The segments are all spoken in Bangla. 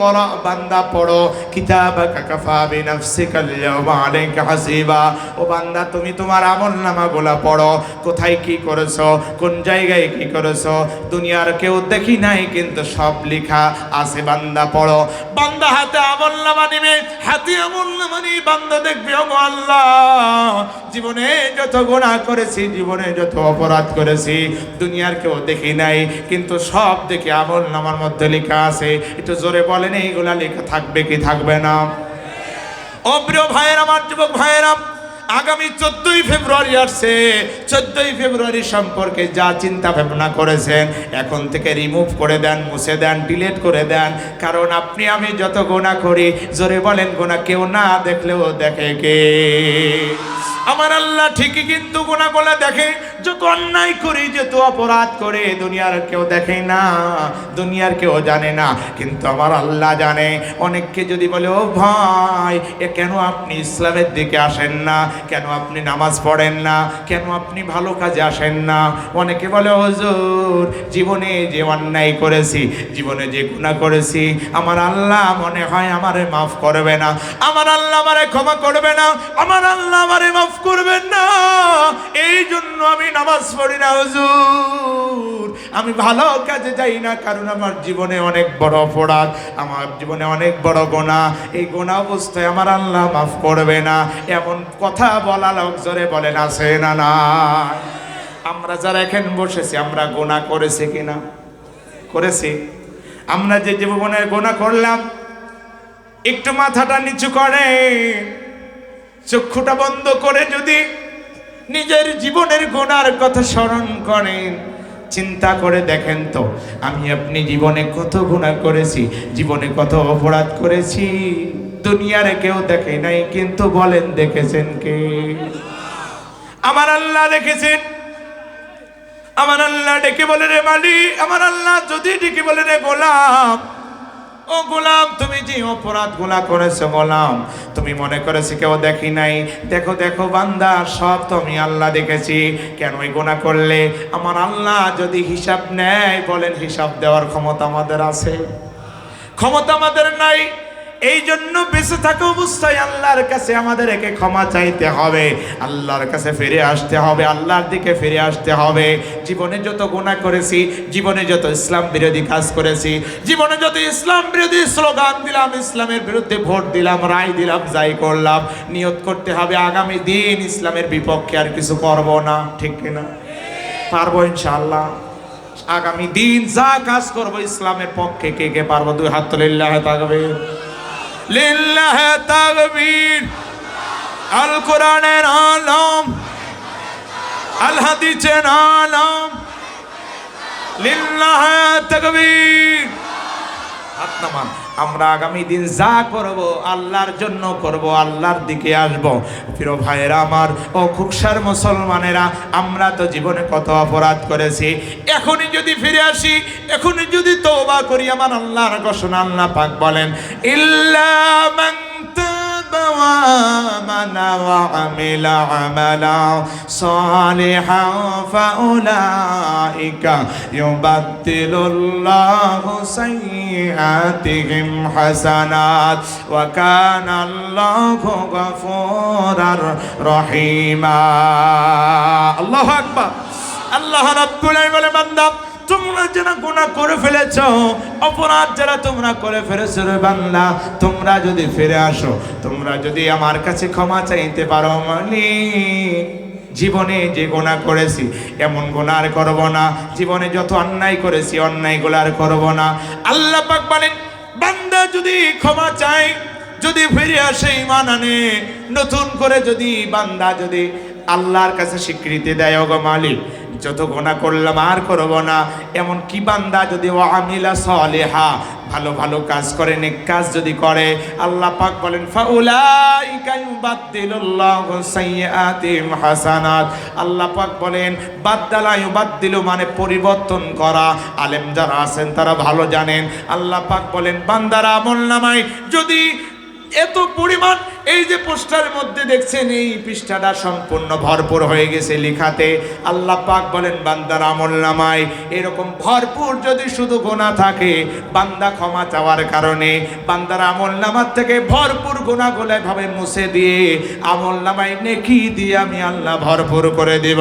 করা বান্দা পড়ো কিতাব কাকাফা বিনাফসিকাল ইয়াউমা আলাইকা হাসিবা। ও বান্দা, তুমি তোমার আমলনামাগুলো পড়ো, কোথায় কি করেছ, কোন জায়গায় কি করেছ, দুনিয়ার কেউ দেখি নাই কিন্তু সব লেখা আছে, বান্দা পড়ো। বান্দা হাতে আমলনামা নিবে, হাতে আমলনামা নিয়ে বান্দা দেখবে ও আল্লাহ, জীবনে যত গুনাহ করেছি, জীবনে যত অপরাধ করেছি, দুনিয়ার কেউ দেখি নাই, কিন্তু সব দেখে আমলনামার মধ্যে লেখা আছে, একটু জোরে বলেন, এইগুলা লেখা থাকবে কি থাকবে না? ও প্রিয় ভাইয়ের, আমার যুবক ভাইয়েরা, আগামী চোদ্দই ফেব্রুয়ারি আসছে। চোদ্দই ফেব্রুয়ারি সম্পর্কে যা চিন্তা ভাবনা করেছেন, এখন থেকে রিমুভ করে দেন, মুছে দেন ডিলেট করে দেন। কারণ আপনি, আমি যত গোনা করি, জোরে বলেন গোনা কেউ না দেখলেও দেখে কে? আমার আল্লাহ ঠিকই কিন্তু গোনা গোলা দেখে। যত অন্যায় করি, যত অপরাধ করে, দুনিয়ার কেউ দেখে না, দুনিয়ার কেউ জানে না। কিন্তু আমার আল্লাহ জানে। অনেককে যদি বলে, ও ভাই, এ কেন আপনি ইসলামের দিকে আসেন না? কেন আপনি নামাজ পড়েন না? কেন আপনি ভালো কাজে আসেন না? অনেকে বলে, হুজুর, জীবনে যে অন্যায় করেছি, জীবনে যে গুণা করেছি, আমার আল্লাহ মনে হয় আমারে মাফ করবে না। আমার আল্লাহ আমারে ক্ষমা করবে না। আমার আল্লাহ আমারে মাফ করবেন না। এই জন্য আমি নামাজ পড়ি না, হুজুর। আমি ভালো কাজে যাই না, কারণ আমার জীবনে অনেক বড় অপরাধ, আমার জীবনে অনেক বড় গোনা। এই গোনা অবস্থায় আমার আল্লাহ মাফ করবে না। এমন কথা বলা লোক জোরে বলেন, আছে না না আমরা যারা এখন বসেছি, আমরা গোনা করেছি কিনা করেছি। আমরা যে জীবনে গোনা করলাম, একটু মাথাটা নিচু করে চক্ষুটা বন্ধ করে যদি নিজের জীবনের গোনার কথা স্মরণ করেন, চিন্তা করে দেখেন তো, আমি আপনি জীবনে কত গুণা করেছি, জীবনে কত অপরাধ করেছি। দুনিয়ার কেউ দেখে নাই, কিন্তু বলেন দেখেছেন কে? আমার আল্লাহ দেখেছেন। আমার আল্লাহ ডেকে বলে রে মালি আমার আল্লাহ যদি ডেকে বলে রে গোলাম ও গোলাম, তুমি যে অপরাধগুলা করেছ গোলাম, তুমি মনে করেছি কেউ দেখি নাই? দেখো দেখো বান্দা, সব তো আমি আল্লাহ দেখেছি। কেন ওই গোনা করলে? আমার আল্লাহ যদি হিসাব নেয়, বলেন হিসাব দেওয়ার ক্ষমতা আমাদের আছে। ক্ষমতা আমাদের নাই। এই জন্য বেঁচে থাকা অবস্থায় আল্লাহর কাছে আমাদের একে ক্ষমা চাইতে হবে। আল্লাহর কাছে ফিরে আসতে হবে, আল্লাহর দিকে ফিরে আসতে হবে। জীবনে যত গুণা করেছি, জীবনে যত ইসলাম বিরোধী কাজ করেছি, জীবনে যত ইসলাম বিরোধী স্লোগান দিলাম, ইসলামের বিরুদ্ধে ভোট দিলাম, রায় দিলাম, যাই করলাম, নিয়ত করতে হবে। আগামী দিন ইসলামের বিপক্ষে আর কিছু করব না, ঠিক কিনা পারব ইনশাআল্লাহ। আগামী দিন যা কাজ করব ইসলামের পক্ষে কে কে পারব? দুই হাত তুলে লিল্লাহ তাকবীর। লিল্লাহ তাকবীর। আল কোরআনের আলম আল হাদিসের আলম লিল্লাহ তাকবীর। হাত নামান। আমরা আগামী দিন যা করব, আল্লাহর জন্য করব, আল্লাহর দিকে আসব। প্রিয় ভাইয়েরা আমার, ও খুকসার মুসলমানেরা, আমরা তো জীবনে কত অপরাধ করেছি। এখনই যদি ফিরে আসি, এখনই যদি তোবা করি, আমার আল্লাহর ঘোষণা আল্লাহ পাক বলেন, ইল্লা وآمن وعمل عملا صالحا فأولئك يبدل الله سيئاتهم حسنات وكان الله غفورا رحيما. الله أكبر. الله رب العالمين. তোমরা যারা গুনাহ করে ফেলেছ, অপরাধ যারা তোমরা করে ফেলেছো রে বান্দা, তোমরা যদি ফিরে আসো, তোমরা যদি আমার কাছে ক্ষমা চাইতে পারো মালিক। জীবনে যে গোনা করেছি, এমন গোনা আর করব না। জীবনে যত অন্যায় করেছি, অন্যায়গুলো আর করব না। আল্লাহ পাক বলেন, বান্দা যদি ক্ষমা চাই যদি ফিরে আসে ইমান আনে, নতুন করে যদি বান্দা যদি আল্লাহর কাছে স্বীকৃতি দেয়, ওগো মালিক যত গোনা করলাম আর করব না। এমন কি বান্দা যদি ও আমিলা সলেহা, ভালো ভালো কাজ করে, নেক কাজ যদি করে, আল্লাহ পাক বলেন, ফাউলাইকা ইউবাদদিলুল্লাহু সাইয়্যাতিহিম হাসানাত। আল্লাহ পাক বলেন, বাদদালা ইউবাদদিলু মানে পরিবর্তন করা। আলেম যারা আছেন তারা ভালো জানেন। আল্লাহ পাক বলেন, বান্দারা আমল নামায়, যদি এত পরিমাণ, এই যে পোস্টারের মধ্যে দেখছেন, এই পৃষ্ঠাটা সম্পূর্ণ ভরপুর হয়ে গেছে লেখাতে। আল্লাহ পাক বলেন, বান্দার আমল নামায়। এরকম ভরপুর যদি শুধু গোনা থাকে, বান্দা ক্ষমা চাওয়ার কারণে বান্দার আমল নামার থেকে ভরপুর গোনা গোলায় ভাবে মুছে দিয়ে আমল নামায় নেকি দিয়ে আমি আল্লাহ ভরপুর করে দিব।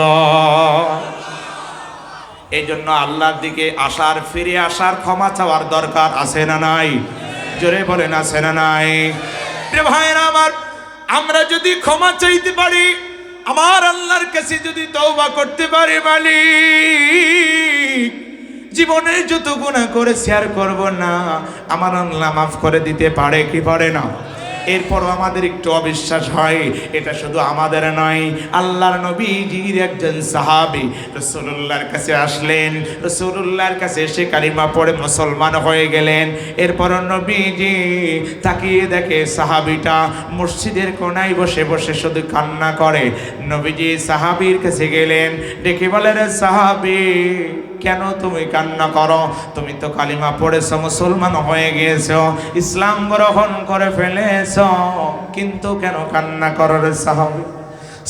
এই জন্য আল্লাহর দিকে আসার ফিরে আসার ক্ষমা চাওয়ার দরকার আছে না নাই? জোরে বলেন, আছে না নাই? রে ভাইরা আমার, আমরা যদি ক্ষমা চাইতে পারি, আমার আল্লাহর কাছে যদি তওবা করতে পারি মালিক জীবনে যত গুণা করে শেয়ার করব না, আমার আল্লাহ মাফ করে দিতে পারে কি পারে না? এরপরও আমাদের একটু অবিশ্বাস হয়, এটা শুধু আমাদের নয়, আল্লাহর নবীজির একজন সাহাবি রসুল্লাহর কাছে আসলেন রসুল্লাহর কাছে এসে কালিমা পড়ে মুসলমান হয়ে গেলেন এরপর নবীজি তাকিয়ে দেখে সাহাবিটা মসজিদের কোনায় বসে বসে শুধু কান্না করে, নবীজি সাহাবির কাছে গেলেন, ডেকে বলে, রে সাহাবি কেন তুমি কান্না করো? তুমি তো কালিমা পড়েছ, মুসলমান হয়ে গিয়েছ, ইসলাম গ্রহণ করে ফেলেছ। কিন্তু কেন কান্না করো রে সাহাবি?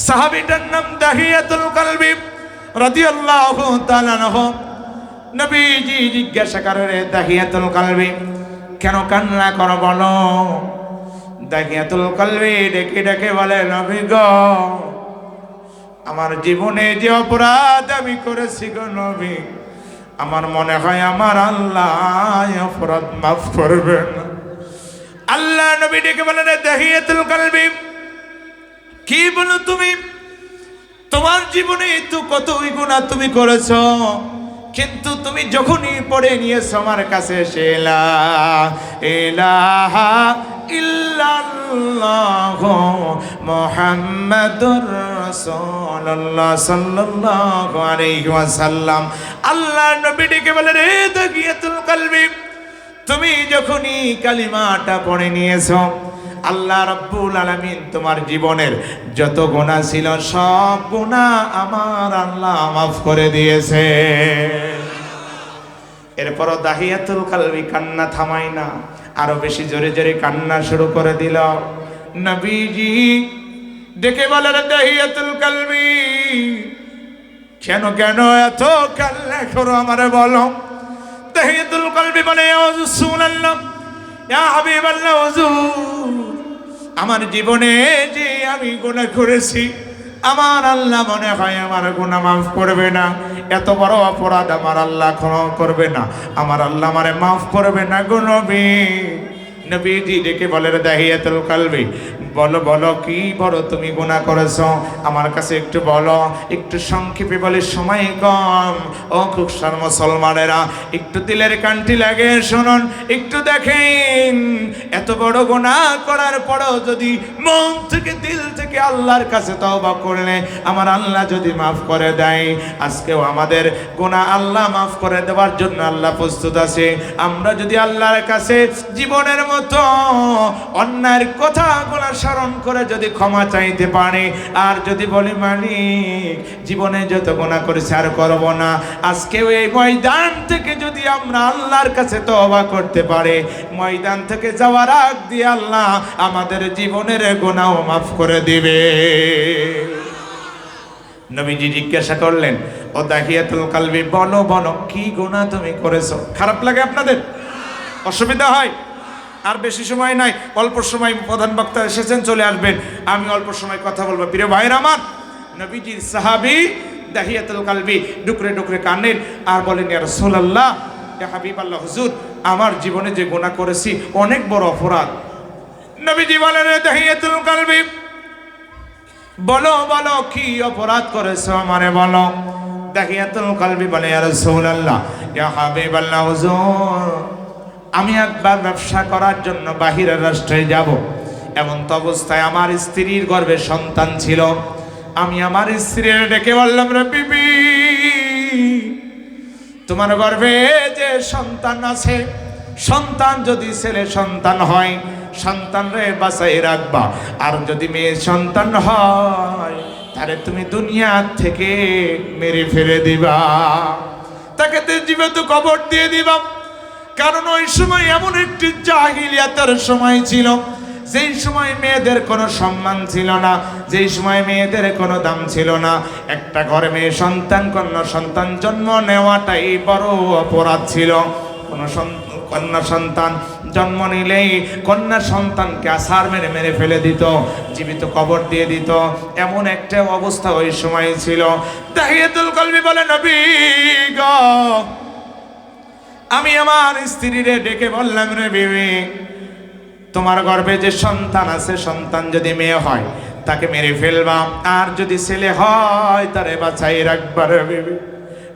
সাহাবিটার নাম দাহিয়াতুল কালবি রাদিয়াল্লাহু তাআলা আনহু। নবীজি জিজ্ঞাসা করে রে দাহিয়াতুল কালবি, কেন কান্না করো বলো? দাহিয়াতুল কালবি ডেকে ডেকে বলে, নবী গো, আমার জীবনে যে অপরাধ আমি করেছি গো নবী আমার মনে হয় আমার আল্লাহ মাফ করবেন আল্লাহ নবী ডেকে বলেন দেহিয়াতুল কালবি, কি বলো তুমি? তোমার জীবনে তো কতই গুণা তুমি করেছ, কিন্তু তুমি যখনই পড়ে নিয়েছো আমার কাছে এলা, এলাহা ইল্লাল্লাহ মুহাম্মাদুর রাসূলুল্লাহ সাল্লাল্লাহু আলাইহি ওয়াসাল্লাম। আল্লাহ নবী ডেকে বলে, রে দাগিয়াতুল কলবি, তুমি যখনই কালিমাটা পড়ে নিয়েছো, আল্লাহ রব্বুল আলামিন তোমার জীবনের যত গুণা ছিল, সব গুণা আমার আল্লাহ মাফ করে দিয়েছে। এরপরও দাহিয়াতুল কালবি কান্না থামাই না। আরও বেশি জোরে জোরে কান্না শুরু করে দিল। নবীজি ডেকে বলেন, দাহিয়াতুল কালবি, কেন কেন এত কান্না করো আমারে বলো? দাহিয়াতুল কালবি বলে "ইয়া রাসূলুল্লাহ ইয়া হাবিবাল্লাহ, হুজুর, আমার জীবনে যে আমি গুনাহ করেছি আমার আল্লাহ মনে হয় আমার গুণা মাফ করবে না। এত বড় অপরাধ আমার আল্লাহ ক্ষমা করবে না। আমার আল্লাহ আমারে মাফ করবে না গো নবী। নবীজি ডেকে বলে দাহিয়াতুল কালবি। বলো বলো, কি বড় তুমি গুনাহ করেছ? আমার কাছে একটু বলো, একটু সংক্ষেপে বলে সময় কম। ও খুকসার মুসলমানেরা, একটু দিলের কান্টি লাগে, শুনুন, একটু দেখেন। এত বড় গুনাহ করার পরও যদি মন থেকে, দিল থেকে আল্লাহর কাছে তওবা করলে, আমার আল্লাহ যদি মাফ করে দেয়, আজকেও আমাদের গুনাহ আল্লাহ মাফ করে দেওয়ার জন্য আল্লাহ প্রস্তুত আছে। আমরা যদি আল্লাহর কাছে জীবনের মতো অন্যায়ের কথা কথাগুলো স্মরণ করে যদি ক্ষমা চাইতে পারে, আর যদি বলি, মালিক, জীবনে যত গোনা করেছে আর করব না, আজকেও এই ময়দান থেকে যদি আমরা আল্লাহর কাছে তওবা করতে পারে, ময়দান থেকে যাওয়ার আগ দিয়ে আল্লাহ আমাদের জীবনের গোনাও মাফ করে দিবে। নবীজি জিজ্ঞাসা করলেন, ও দাহিয়াতুল কালবি, বলো বলো, কি গুনাহ তুমি করেছ? খারাপ লাগে আপনাদের? অসুবিধা হয়? আর বেশি সময় নাই, অল্প সময় প্রধান বক্তা এসেছেন, চলে আসবেন। আমি অল্প সময় কথা বলব। প্রিয় ভাইয়ের আমার, নবীজির সাহাবি দাহিয়াতুল কালবি ডুকরে ডুকরে কানের আর বলেন, ইয়া রাসূলুল্লাহ, ইয়া হাবিবাল্লাহ, হুজুর, আমার জীবনে যে গুনাহ করেছি, অনেক বড় অপরাধ। নবীজি বলেন, "এ দাহিয়াতুল কালবি, বলো বলো, কি অপরাধ করেছ আমারে বলো। দাহিয়াতুল কালবি বলে, ইয়া রাসূলুল্লাহ, ইয়া হাবিবাল্লাহ, হুজুর আমি একবার ব্যবসা করার জন্য বাহিরের রাষ্ট্রে যাব। এমন তো অবস্থায় আমার স্ত্রীর গর্ভে সন্তান ছিল। আমি আমার স্ত্রীর ডেকে বললাম, রে বিবি, তোমার গর্ভে যে সন্তান আছে, সন্তান যদি ছেলে সন্তান হয়, সন্তান রে বাসাই রাখবা। আর যদি মেয়ে সন্তান হয়, তাহলে তুমি দুনিয়া থেকে মেরে ফেলে দিবা। তাকে জীবিত কবর দিয়ে দিবা। কারণ ওই সময় এমন একটি জাহিলিয়াতের সময় ছিল, যেই সময় মেয়েদের কোনো সম্মান ছিল না, যেই সময় মেয়েদের কোনো দাম ছিল না। একটা ঘরে মেয়ে সন্তান, কন্যা সন্তান, জন্ম নেওয়াটাই বড় অপরাধ ছিল। কোনো কন্যা সন্তান জন্ম নিলেই কন্যা সন্তানকে আসার মেরে মেরে ফেলে দিত, জীবিত কবর দিয়ে দিত। এমন একটা অবস্থা ওই সময় ছিল। কলবি বলে, নবী গো আমি আমার স্ত্রীরে ডেকে বললাম, রে বিবি, তোমার গর্ভে যে সন্তান আছে, সন্তান যদি মেয়ে হয়, তাকে মেরে ফেলবা আর যদি ছেলে হয়, তারে বাঁচাই রাখবা রে বিবি।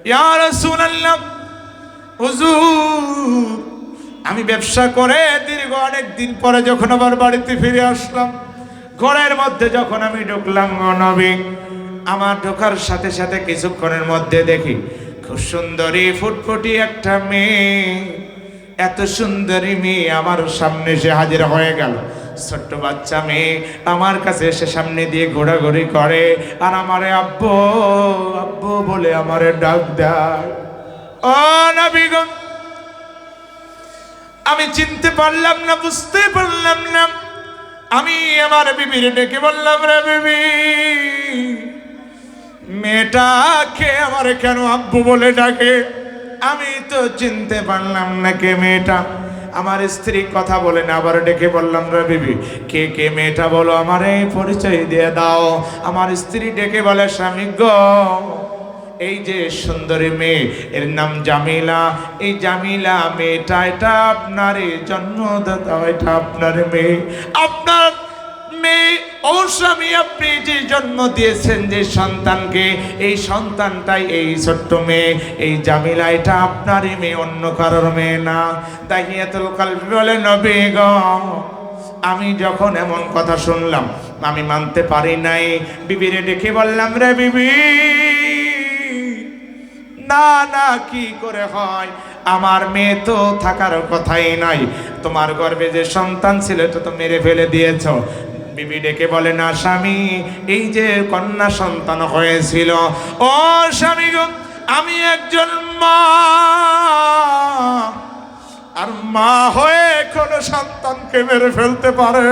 ইয়া রাসূলুল্লাহ, হুজুর, আমি ব্যবসা করে দীর্ঘ অনেক দিন পরে যখন আবার বাড়িতে ফিরে আসলাম, ঘরের মধ্যে যখন আমি ঢুকলাম নবী, আমার ঢোকার সাথে সাথে কিছুক্ষণের মধ্যে দেখি খুব সুন্দরী, ফুটফুটি একটা মেয়ে। এত সুন্দরী মেয়ে আমার সামনে এসে হাজির হয়ে গেল। ছোট্ট বাচ্চা মেয়ে আমার কাছে এসে সামনে দিয়ে ঘোরাঘুরি করে আর আমারে, আব্বু আব্বু বলে আমারে ডাক দেয়। আমি চিনতে পারলাম না, বুঝতে পারলাম না। আমি আমার বিবির ডেকে বললাম, রে বিবি মেয়েটাকে আমার কেন আব্বু বলে ডাকে? আমি তো চিনতে পারলাম না কে মেয়েটা। আমার স্ত্রী কথা বলে না, আবার ডেকে বললাম, রে বিবি, কে কে মেয়েটা বলো আমার এই পরিচয় দিয়ে দাও। আমার স্ত্রী ডেকে বলে, স্বামী গো, এই যে সুন্দরী মেয়ে, এর নাম জামিলা। এই জামিলা মেয়েটা, এটা আপনার জন্মদাতা, এটা আপনার মেয়ে। আপনার মেয়ে ও স্বামী আপনি যে জন্ম দিয়েছেন যে সন্তানকে, এই সন্তানটাই এই ছোট্ট মেয়ে, এই জামিলা, এটা আপনারই মেয়ে, অন্য কারোর মেয়ে না। তাহিয়াতুল কালবি বলে, নবী গ, আমি যখন এমন কথা শুনলাম, আমি মানতে পারি নাই। বিবিরে ডেকে বললাম, রে বিবি, না না, কি করে হয়? আমার মেয়ে তো থাকার কথাই নাই। তোমার গর্ভে যে সন্তান ছিল, এটা তো মেরে ফেলে দিয়েছ। বিবি ডেকে বলে, না স্বামী, এই যে কন্যা সন্তান হয়েছিল, ও স্বামী আমি একজন মা। আর মা হয়ে কোনো সন্তানকে মেরে ফেলতে পারে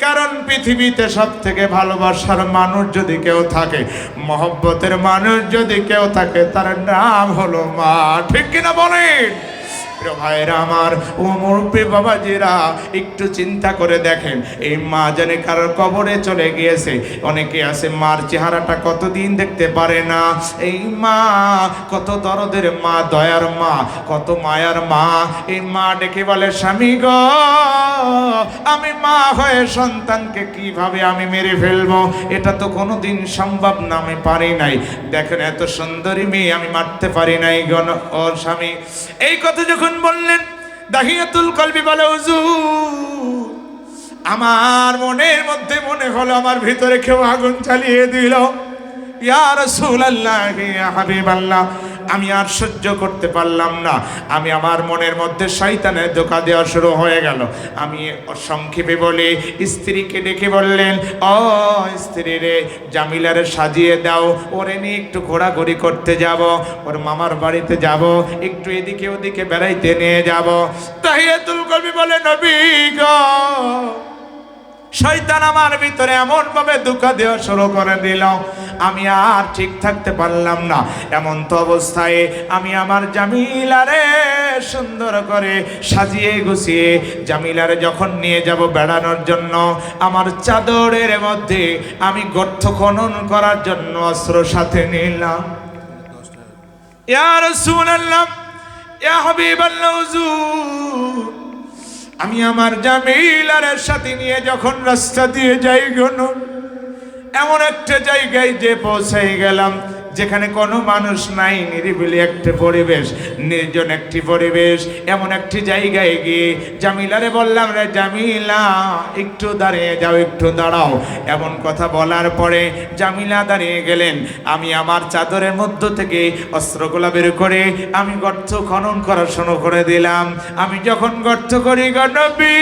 কারণ পৃথিবীতে সব থেকে ভালোবাসার মানুষ যদি কেউ থাকে, মহব্বতের মানুষ যদি কেউ থাকে, তার নাম হলো মা। ঠিক কিনা বলেন? প্রিয় ভাইরা আমার ও মুরব্বী বাবাজিরা, একটু চিন্তা করে দেখেন, এই মা জানে কারোর কবরে চলে গিয়েছে। অনেকে আছে মার চেহারাটা কতদিন দেখতে পারে না। এই মা কত দরদের মা, দয়ার মা, কত মায়ার মা। এই মা ডেকে বলে, স্বামী গ, আমি মা হয়ে সন্তানকে কীভাবে আমি মেরে ফেলব? এটা তো কোনোদিন সম্ভব না, আমি পারি নাই। দেখেন এত সুন্দরী মেয়ে, আমি মারতে পারি নাই গণ ও স্বামী, এই কথা যখন বললেন, দাহিয়াতুল কলবি বলে, হুজুর, আমার মনের মধ্যে মনে হলো, আমার ভিতরে কেউ আগুন চালিয়ে দিল। ইয়া রাসূলুল্লাহ, ইয়া হাবিবাল্লাহ আমি আর সহ্য করতে পারলাম না। আমি আমার মনের মধ্যে শয়তানের ধোকা দেওয়া শুরু হয়ে গেল। আমি সংক্ষেপে বলে, স্ত্রীকে ডেকে বললেন, ও স্ত্রী রে, জামিলারে সাজিয়ে দাও। ওরে নিয়ে একটু ঘোরাঘুরি করতে যাব। ওর মামার বাড়িতে যাব। একটু এদিকে ওদিকে বেড়াইতে নিয়ে যাব। তাহিয়াতুল কলবি বলে, নবী গো শয়তান আমার ভিতরে এমন ভাবে দুঃখ দেওয়া শুরু করে দিল। আমি আর ঠিক থাকতে পারলাম না। এমন তো অবস্থায় আমি আমার জামিলারে সুন্দর করে সাজিয়ে গুছিয়ে জামিলারে যখন নিয়ে যাব বেড়ানোর জন্য, আমার চাদরের মধ্যে আমি গর্থ খনন করার জন্য অস্ত্র সাথে নিলাম। ইয়া রাসূলুল্লাহ, ইয়া হাবিবাল্লাহ, হুজুর। আমি আমার জামিলারের সাথে নিয়ে যখন রাস্তা দিয়ে যাই গণ এমন একটা জায়গায় যে পৌঁছাই গেলাম। যেখানে কোনো মানুষ নাই, নিরিবিলি একটা পরিবেশ, নির্জন একটি পরিবেশ, এমন একটি জায়গায় গিয়ে জামিলারে বললাম, রে জামিলা, একটু দাঁড়িয়ে যাও, একটু দাঁড়াও। এমন কথা বলার পরে জামিলা দাঁড়িয়ে গেলেন। আমি আমার চাদরের মধ্য থেকে অস্ত্রগুলা বের করে আমি গর্ত খনন করা শুরু করে দিলাম। আমি যখন গর্ত করি গণবী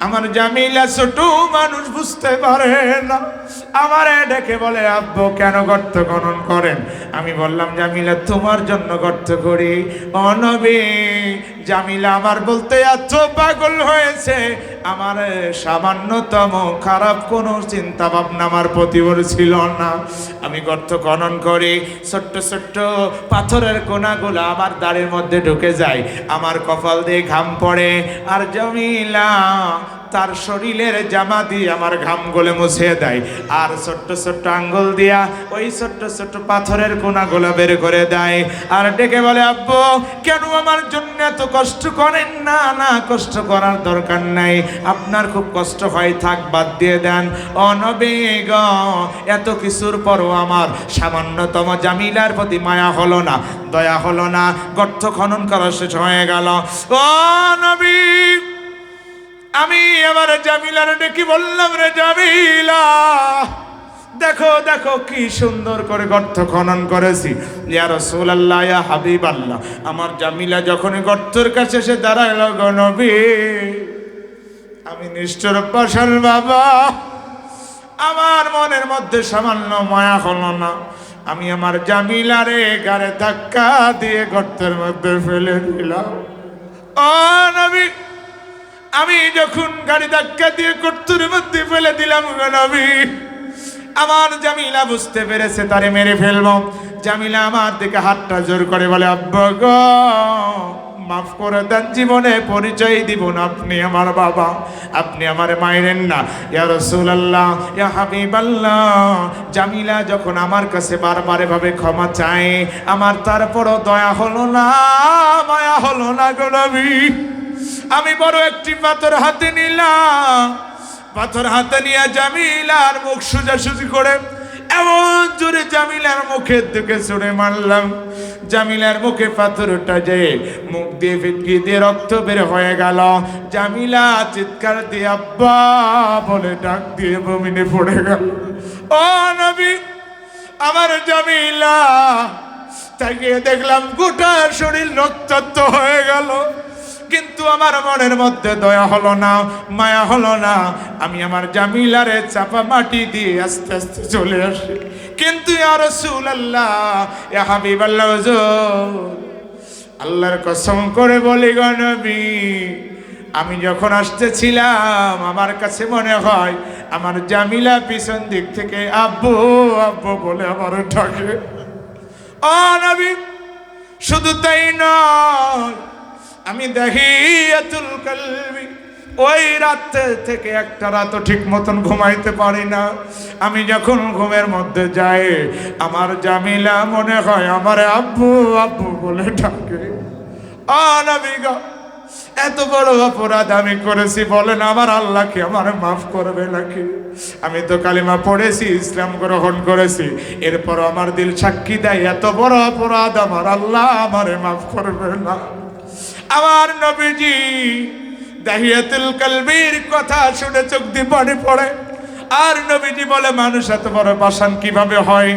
আমার জামিলা ছোট মানুষ বুঝতে পারে না। আমার ডেকে বলে, আব্বু, কেন গর্ত খনন করেন? আমি বললাম, জামিলা, তোমার জন্য গর্ত করি। অনবী জামিলা আমার বলতে এত পাগল হয়েছে। আমার সামান্যতম খারাপ কোনো চিন্তা ভাবনা আমার প্রতি ছিল না। আমি গর্ত খনন করি, ছোট্ট ছোট্ট পাথরের কোনাগুলো আমার দাড়ির মধ্যে ঢুকে যায়। আমার কপাল দিয়ে ঘাম পড়ে, আর জামিলা তার শরীরের জামা দিয়ে আমার ঘাম গলে মুছে দেয়। আর ছোট্ট ছোট্ট আঙ্গুল দিয়া ওই ছোট্ট ছোট্ট পাথরের কোনাগুলো বের করে দেয়। আর ডেকে বলে, আব্বু, কেন আমার জন্য এত কষ্ট করেন না? না, কষ্ট করার দরকার নাই। আপনার খুব কষ্ট হয়, থাক, বাদ দিয়ে দেন। অনবেগ এত কিছুর পরও আমার সামান্যতম জামিলার প্রতি মায়া হলো না, দয়া হলো না। গর্ত খনন করা শেষ হয়ে গেল। ও নবী আমি এবার জামিলার ডেকে বললাম, রে জামিলা, দেখো দেখো কি সুন্দর করে গর্ত খনন করেছি। ইয়া রাসূলুল্লাহ, ইয়া হাবিবাল্লাহ, আমার জামিলা যখন গর্তের কাছে এসে দাঁড়াইল নবী, আমি নিষ্ঠুর পাশাল বাবা, আমার মনের মধ্যে সামান্য মায়া হলো না। আমি আমার জামিলারে গাড়ে ধাক্কা দিয়ে গর্তের মধ্যে ফেলে দিলাম। ও নবী আমি যখন গাড়ি ধাক্কা দিয়ে গর্তের মধ্যে ফেলে দিলাম নবী, আমার জামিলা বুঝতে পেরেছে, তারে মেরে ফেলব। জামিলা আমার দিকে হাতটা জোর করে বলে, আব্বা গো, মাফ করে দেন, জীবনে পরিচয় দিব না আপনি আমার বাবা। আপনি আমার মায়েরেন না। ইয়া রাসূলুল্লাহ, ইয়া হাবিবাল্লাহ। জামিলা যখন আমার কাছে বারবার এভাবে ক্ষমা চায়, আমার তারপরও দয়া হলো না, মায়া হলো না গো নবী। আমি বড় একটি পাথর হাতে নিলাম। পাথর হাতে নিয়ে জামিলার মুখ সোজাসুজি করে এমন জোরে জামিলার মুখের দিকে ছুড়ে মারলাম। জামিলার মুখে পাথরটা যে মুখ দিয়ে ফিটকি দিয়ে রক্ত বের হয়ে গেল। জামিলা চিৎকার দিয়ে আব্বা বলে ডাক দিয়ে বমিনে পড়ে গেল। ও নবী, আমার জামিলা। তাকিয়ে দেখলাম গোটা শরীর রক্তাক্ত হয়ে গেল। কিন্তু আমার মনের মধ্যে দয়া হলো না, মায়া হলো না। আমি আমার জামিলারে চাপা মাটি দিয়ে আস্তে আস্তে চলে আসি। কিন্তু আর সুল আল্লাহ হাবিব আল্লাহ আল্লাহর কসম করে বলি গণবী আমি যখন আসতেছিলাম, আমার কাছে মনে হয় আমার জামিলা পিছন দিক থেকে আব্বু আব্বু বলে আমার ডাকে। ও নবী, শুধু তাই নয় আমি দেখি এতুল কলবি, ওই রাত থেকে একটা রাতও ঠিক মতন ঘুমাইতে পারি না। আমি যখন ঘুমের মধ্যে যাই, আমার জামিলা মনে হয় আমার আব্বু আব্বু বলে ডাকে। এত বড় অপরাধ আমি করেছি, বলেন আমার আল্লাহ কি আমার মাফ করবে নাকি? আমি তো কালিমা পড়েছি, ইসলাম গ্রহণ করেছি এরপর আমার দিল সাক্ষী দেয়, এত বড় অপরাধ আমার আল্লাহ আমারে মাফ করবে না। আমার নবীজি, দাহিয়াতুল কলবির কথা শুনে চোখ দিয়ে পানি পড়ে। আর নবীজি বলে, মানুষ এত বড় বাসান কীভাবে হয়?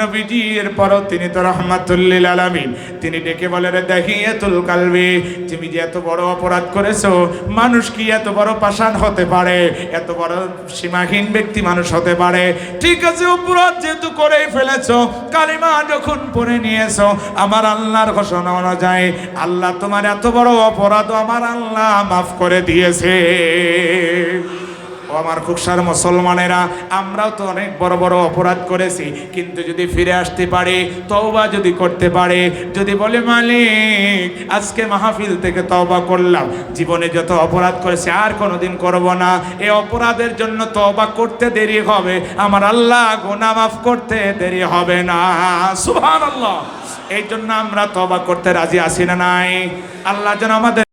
নবীজি এরপরও তিনি তো রহমাতুল্লিল আলামিন। তিনি ডেকে বলে, রে দাহিয়াতুল কালবি, তুমি যে এত বড় অপরাধ করেছ, মানুষ কি এত বড় পাষাণ হতে পারে? এত বড় সীমাহীন ব্যক্তি মানুষ হতে পারে? ঠিক আছে, অপরাধ যেহেতু করেই ফেলেছো, কালিমা যখন পড়ে নিয়েছো, আমার আল্লাহর ঘোষণা অনুযায়ী আল্লাহ তোমার এত বড় অপরাধ আমার আল্লাহ মাফ করে দিয়েছে। আমার খুকসার মুসলমানেরা, আমরাও তো অনেক বড় বড় অপরাধ করেছি। কিন্তু যদি ফিরে আসতে পারে, তওবা যদি করতে পারে, যদি বলে, মালিক, আজকে মাহফিল থেকে তওবা করলাম। জীবনে যত অপরাধ করেছি, আর কোনোদিন করব না। এই অপরাধের জন্য তওবা করতে দেরি হবে। আমার আল্লাহ গোনা মাফ করতে দেরি হবে না। সুবহানাল্লাহ। এই জন্য আমরা তওবা করতে রাজি আছি না নাই? আল্লাহ যেন আমাদের